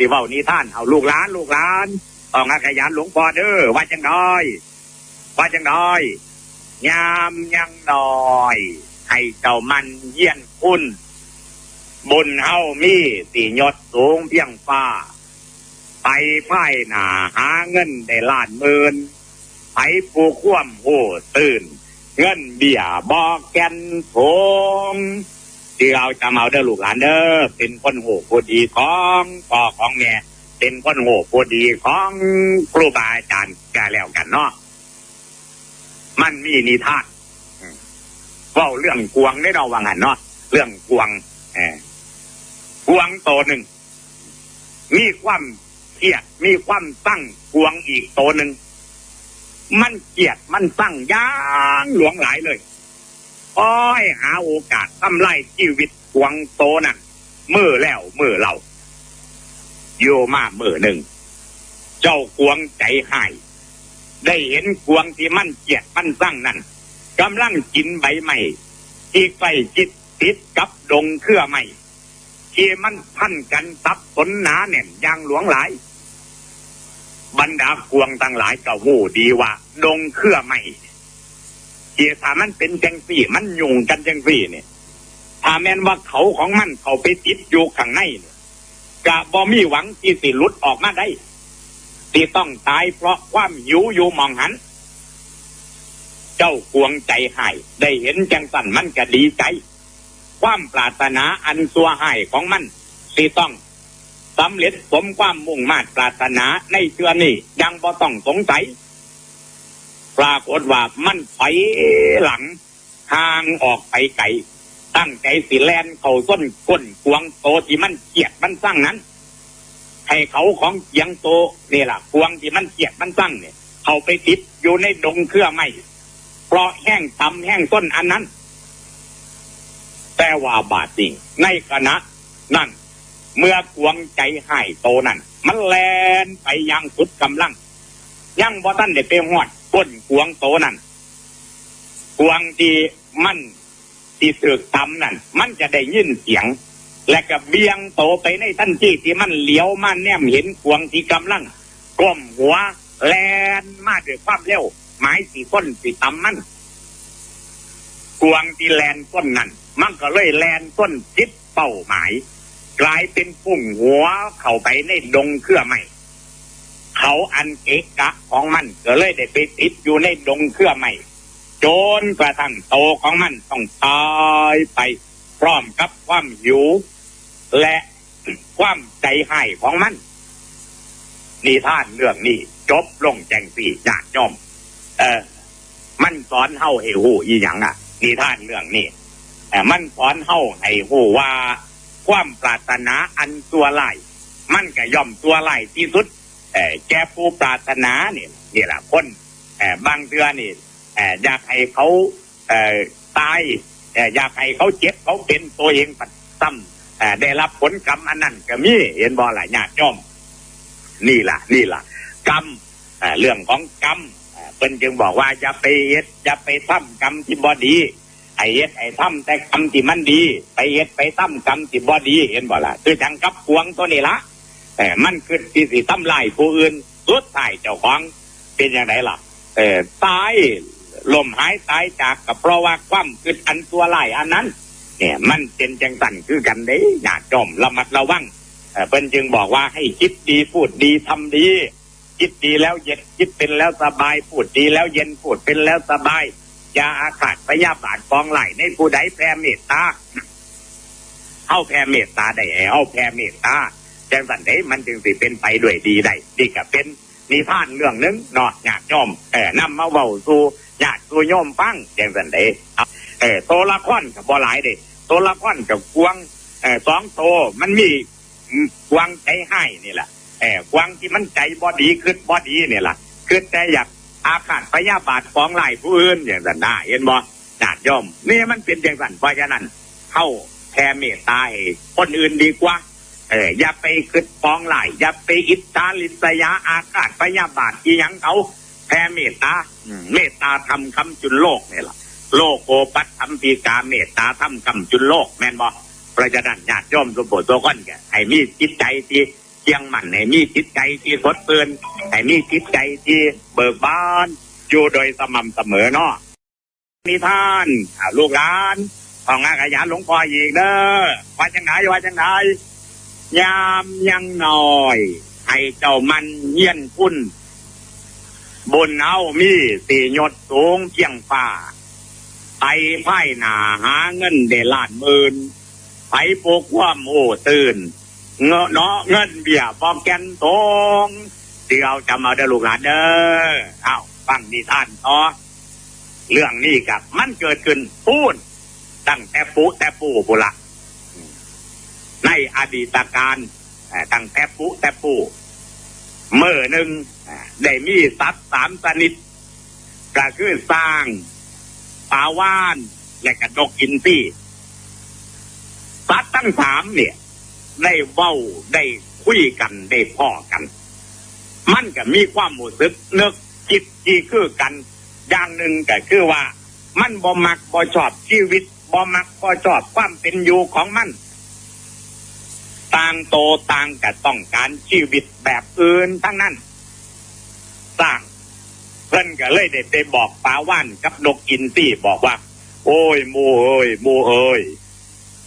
สิเว้านิท่านเอาลูกหลานลูกหลานต้องอาขยันหลวงพ่อเด้อว่าจังน้อย ว่าจังน้อยยามยังน้อย ให้เจ้ามันเยี่ยนคุณบุญเฮามีสียศสูงเพียงฟ้า ไปพ่ายหนาหาเงินได้ล้านหมื่นไปผู้คว่ำโหตื่น เงินเบี้ยบอกแกนโถง ที่เราจะมาเอาเด้อลูกหลานเด้อเป็นคนโหผู้ดีของพ่อของแม่เป็นคนโหผู้ดีของครูบาอาจารย์กันแล้วกันเนาะมันมีนิทานเว่าเรื่องกวงได้เราวังหันเนาะเรื่องกวงเออกวงโตวหนึ่งมีความเครียดมีความตั้งกวงอีกโตวหนึ่งมันเกลียดมันตั้งย่างหลวงหลายเลย อ้อยหาโอกาสทำลายชีวิตกวงโตนั่นมือแล้วมือเราโยมามือหนึ่ง เจ้ากวงใจหาย ได้เห็นกวงที่มันเกียดมันตั้งนั่นกำลังกินใบไม้ที่ใกล้จิตติดกับดงเครือไม้ที่มันพันกันซับสนหนาแน่นยางหลวงหลาย บรรดากวงต่างหลายก็หูดีว่า ดงเครือไม่ เกียถ้ามันเป็นจังสี่ มันยุ่งกันจังสี่เนี่ยถ้าแม้นว่าเขาของมันเขาไปติดอยู่ข้างในเนี่ยกะบ่มีหวังที่สิลุดออกมาได้ที่ต้องตายเพราะความหิวอยู่มองหัน เจ้ากวงใจหาย ได้เห็นจังสันมันก็ดีใจ ความปรารถนาอันตัวหายของมันที่ต้องสำเร็จสมความมุ่งมา่ปรารถนาในเชือนี้ยังบ่ต้องสงสัย ปรากฏว่ามันไปหลังทางออกไปไกลตั้งใจสิแลนเขาส้นก้นกวงโตที่มันเกียดมันสร้างนั้น ให้เขาของเกียงโตนี่ล่ะกวงที่มันเกียดมันสร้างเนี่ย เขาไปติดอยู่ในดงเครือไม้เพราะแห้งตำแห้งต้นอันนั้น แต่ว่าบาดจริงในขณะนั่น เมื่อกวงใจหายโตนั่น มันแลนไปยังสุดกำลัง ยังบ่ทันได้ไปหอด ก้นกวงโตนั่นกวงที่มันที่สึกทำนั่น มันจะได้ยินเสียง และก็เบียงโตไปในทันทีที่มันเหลียวมาแนมเห็นกวงที่กำลังก้มหัวแลนมาด้วยความเร็วหมายสีก้นสีตำมันกวงที่แลนก้นนั่น มันก็เลยแลนก้นจิตเป้าหมาย กลายเป็นปุ่งหัวเข้าไปในดงเครือไม้ เขาอันเกะกะของมันก็เลยได้ไปติดอยู่ในดงเครือไม้จนกระทั่งโตของมันต้องตายไป พร้อมกับความหิว และความใจหายของมันนิทานเรื่องนี้จบลงแจงสี่ญาติโยมเออมันสอนเฮาให้หูอีหยังอะนิทานเรื่องนี้แต่มันสอนเฮาให้หูว่า ความปรารถนาอันตัวไล่มันก็ย่อมตัวไล่ที่สุด แกผู้ปรารถนาเนี่ยนี่แหละคนบางเดือนนี่อยากให้เขาตายอยากให้เขาเจ็บเขาเป็นตัวเองปัดซ้ำได้รับผลกรรมอันนั้นก็มีเห็นบ่ล่ะญาติโยมนี่ล่ะ นี่ล่ะ กรรมเรื่องของกรรมเอ่อเพิ่นจึงบอกว่าอย่าไปเฮ็ดอย่าไปทำกรรมที่บ่ดีไอ้เฮ็ดไอ้ทำแต่กรรมที่มันดี ไปเฮ็ดไปทำกรรมที่บ่ดี เห็นบ่ล่ะคือจังกับพวงตัวนี้ละ เออมันคือที่สิทำลายผู้อื่นสุดท้ายเจ้าของเป็นอย่างไรล่ะ เออตายลมหายตายจากกับเพราะว่าความคืออันตัวลายอันนั้น เนี่ย มันเป็นจังสันคือกันเด้อย่าจอมระมัดระวังเออเพิ่นจึงบอกว่าให้คิดดีพูดดีทำดี คิดดีแล้วเย็นคิดเป็นแล้วสบายพูดดีแล้วเย็นพูดเป็นแล้วสบายอย่าอาฆาตพยาบาทกองไหลในผู้ใดแผ่เมตตาเอาแผ่เมตตาได้เอาแผ่เมตตา จังสันเด้มันจึงสิเป็นไปด้วยดีได้นี่ก็เป็นนิทานเรื่องหนึงเนาะญาติโยมเออนำมาเว้าสู่ญาติสู่โยมฟังจังสันเด้เออโตละครกับบ่หลายเด้โตละครกับกวางเออสองโตมันมีกวางใจให้นี่แหละเออกวางที่มันใจบ่ดีขึ้นบ่ดีนี่แหละคือแต่อยากอาฆาตพยาบาทฟ้องไล่ผู้อื่นอย่างนั้นได้เห็นบ่ญาติโยมนี่มันเป็นอย่างนั้นเพราะฉะนั้นเข้าแผ่เมตตาให้คนอื่นดีกว่า เอออย่าไปคิดฟ้องไล่อย่าไปอิจฉาลิษยาอาฆาตพยาบาทที่ยังเขาแผ่เมตตาอืมเมตตาทำคำจุนโลกนี่แหละโลกโอปัตธรรมปีกาเมตตาทำคำจุนโลกแม่นบ่เพราะฉะนั้นญาติโยมสมบูรณ์ตัวก้อนแกให้มีจิตใจที่เจียงมันให้มีจิตใจที่สดชื่นให้มีจิตใจที่เบิกบานอยู่โดยสม่ำเสมอเนาะนิทานอ่าลูกหลานของอาขยันหลวงพ่ออีกเด้อว่าจังไหนว่าจังไหน ยามยังน้อย ให้เจ้ามันเยี่ยนคุณบนเอามีสียศสูงเพียงฟ้าไปไพ่หนาหาเงินเดล้านหมื่นไปปลูกความโอ้ตื่น เงาะเนาะเงินเบียบอกแกนตรงเดี๋ยวจำเอาเด้อลูกหลานเด้อเอาฟังนิทานต่อเรื่องนี้กับมันเกิดขึ้นพูดตั้งแต่ปุแต่ปู่บุละ ในอดีตการเอ่อตั้งแต่ปุแต่ปูเมื่อหนึ่งได้มีสัตว์สามชนิดก็คือสร้างปาว่านและกระดกกินซี่สัตว์ทั้งสามเนี่ย ได้เว้าได้คุยกันได้พ่อกัน มันก็มีความรู้สึกนึกจิตที่คือกัน อย่างหนึ่งก็คือว่า มันบ่มักบ่ชอบชีวิตบ่มักบ่ชอบความเป็นอยู่ของมัน ต่างโตต่างก็ต้องการชีวิตแบบอื่นทั้งนั้น สร้างเพิ่นก็เลยได้ไปบอกปลาว่านกับนกอินตี้บอกว่า โอ้ยมูเอ้ยมูเอ้ย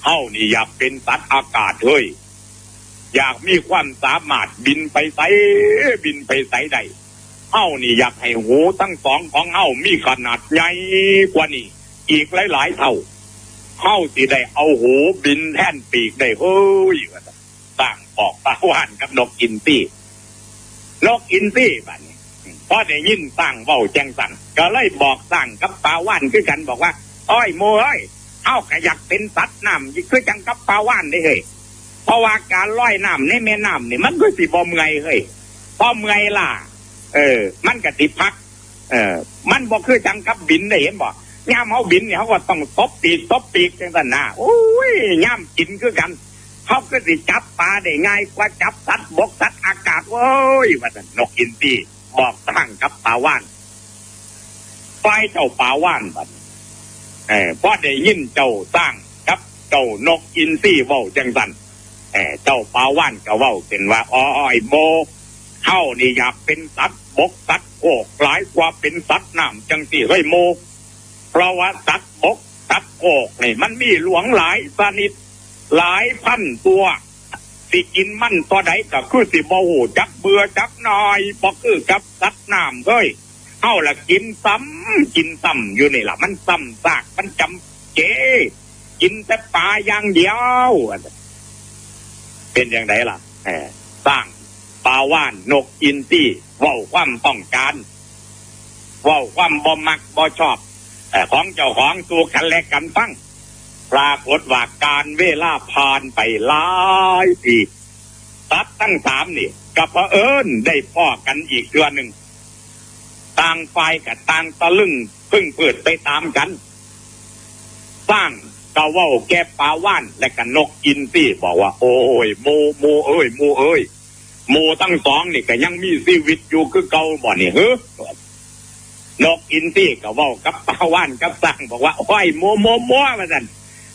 เฮานี่อยากเป็นสัตว์อากาศเฮ้ยอยากมีความสามารถบินไปไสบินไปไสใดเฮานี่อยากให้หูทั้งสองของเฮามีขนาดใหญ่กว่านี้อีกหลายๆเท่าเฮาสิได้เอาหูบินแท่นปีกได้เฮ้ย อกปลาว่านกับนกอินตี้นกอินตี้บัดนี้พอได้ยินสั่งเว้าแจ้งสั่งก็เลยบอกสั่งกับปลาว่านคือกันบอกว่า อ้อยโมเอ้ยเอาขอยากเป็นสัตว์น้ำคือจังกับปลาว่านได้เฮ้ยเพราะว่าการลอยน้ำในแม่น้ำนี่มันก็สิบ่เมื่อยเฮ้ยพอเมื่อยล่ะ เออ มันก็ติพัก เออ มันบ่คือจังกับบินได้เห็นบ่ย่ามเขาบินเนี่ยเขาก็ต้องตบปีกตบปีกจังสันนะโอ้ยย่ามกินคือกัน เขาก็สิจับปลาได้ง่ายกว่าจับสัตว์บกสัตว์อากาศโว้ยว่าแต่นนกอินทรีบอกตั้งกับปลาว่านไฟเจ้าปลาว่านบัดเออพอได้ยินเจ้าสร้างกับเจ้านกอินทรีเว้าจังสันเออเจ้าปลาว่านก็เว้าเป็นว่าอ้อยโมเฮานี่อยากเป็นสัตว์บกสัตว์โอกหลายกว่าเป็นสัตว์น้ำจังสี่เฮ้ยโม เพราะว่าสัตว์บกสัตว์โอกนี่มันมีหลวงหลายชนิด หลายพันตัว สิกินมันตัวใดก็คือสิบ่หูจักเบื่อจักนอยบ่คือกับสัตว์น้ำเฮ้ยเฮาละกินซ้ำกินซ้ำอยู่นี่ล่ะ มันซ้ำซากมันจำเจ กินแต่ปลาอย่างเดียว เป็นอย่างไรล่ะแสร้างปลาว่านนกอินตี้เว้าความต้องการเว้าความบ่มักบ่ชอบของเจ้าของตัวกันและกันฟัง ปรากฏว่าการเวลาผ่านไปหลายปีตัดตั้งสามนี่กับเผอิญได้พ่อกันอีกเดือนหนึ่งต่างฝ่ายกับต่างตะลึงพึ่งเปิดไปตามกัน สร้างกะว่าแกปลาว่านและกันนกอินซี่บอกว่า โอ้ยโมโมเอ้ยโมเอ้ยโมตั้งสองนี่ก็ยังมีชีวิตอยู่คือเก่าบ่นี่เฮ้นกอินซี่ก็ว่ากับปลาว่านกับสร้างบอกว่าโอ้ยโมโมโมมาสัน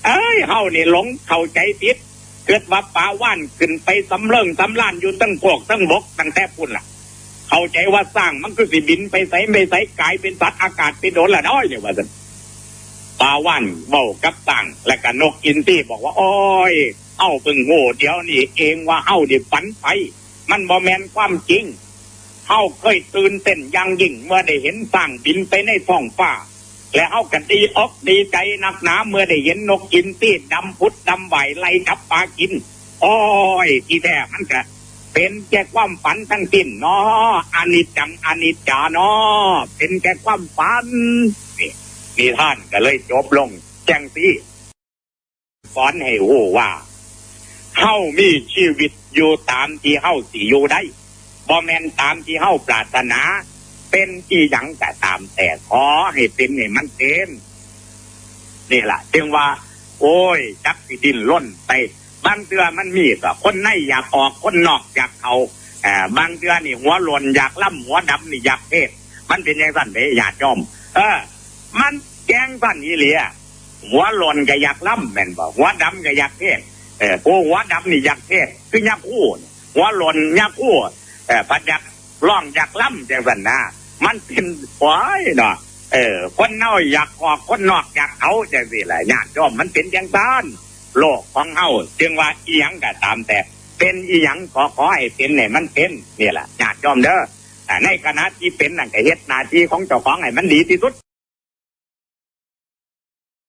เอ้ยเฮานี่หลงเข้าใจผิดเกิดว่าป่าว่านขึ้นไปสำเริงสำลานอยู่ตั้งพวกตั้งบกตั้งแต่พุ่นล่ะ เข้าใจว่าสร้างมันก็สิบินไปใส่ไม่ใส่กลายเป็นสัตว์อากาศไปโดนละน้อยเนี่ยว่าสันป่าว่านเบากับสร้าง และก็นกอินตี้บอกว่าโอ้ยเฮาเพิ่งโง่เดี๋ยวนี้เองว่าเฮาดิฝันไปมันบ่แมนความจริงเฮาเคยตื่นเต้นยังยิ่งเมื่อได้เห็นสร้างบินไปในท้องฟ้า และเอากันดีอกดีใจนักหนาเมื่อได้เห็นนกกินตีดดำพุดดำไหวไล่จับปลากินโอ้ยที่แท้มันก็เป็นแค่ความฝันทั้งสิ้นเนาะอานิจจังอานิจจาเนาะเป็นแค่ความฝันนี่นิท่านก็เลยจบลง แจ้งสีสอนให้รู้ว่าเฮามีชีวิตอยู่ตามที่เฮาสิอยู่ได้บ่แม่นตามที่เฮาปรารถนา เป็นอีหยังแต่ตามแต่ขอให้เป็นให้มันเป็นนี่แหละจึงว่า โอ้ย จักสิดินล้นไปบางเตือมันมีก็คนในอยากออกคนนอกอยากเขาเอ่อบางเตือนี่หัวหล่นอยากล่ำหัวดำนี่อยากเพศมันเป็นอย่างสั้นเด้อยากจอม เออ มันแกงสั้นอีเหลียหัวหล่นก็อยากล่ำแม่นบ่หัวดำก็อยากเพศเออผู้หัวดำนี่อยากเพศคือยักษ์คู่หัวหล่นยักอู้เออพัดอยากร้องอยากล่ำจังสันนะ มันเป็นหวายเนาะเออ คนเน่าอยากออกคนนอกอยากเอาจะสิแหละญาติโยมมันเป็นจังซานโลกของเฮาจึงว่าอีหยังก็ตามแต่ เป็นอีหยังขอขอให้เป็นเนี่ยมันเป็นนี่แหละญาติโยมเด้อแต่ในขณะที่เป็นนั่นก็เฮ็ดหน้าที่ของเจ้าของให้มันดีที่สุด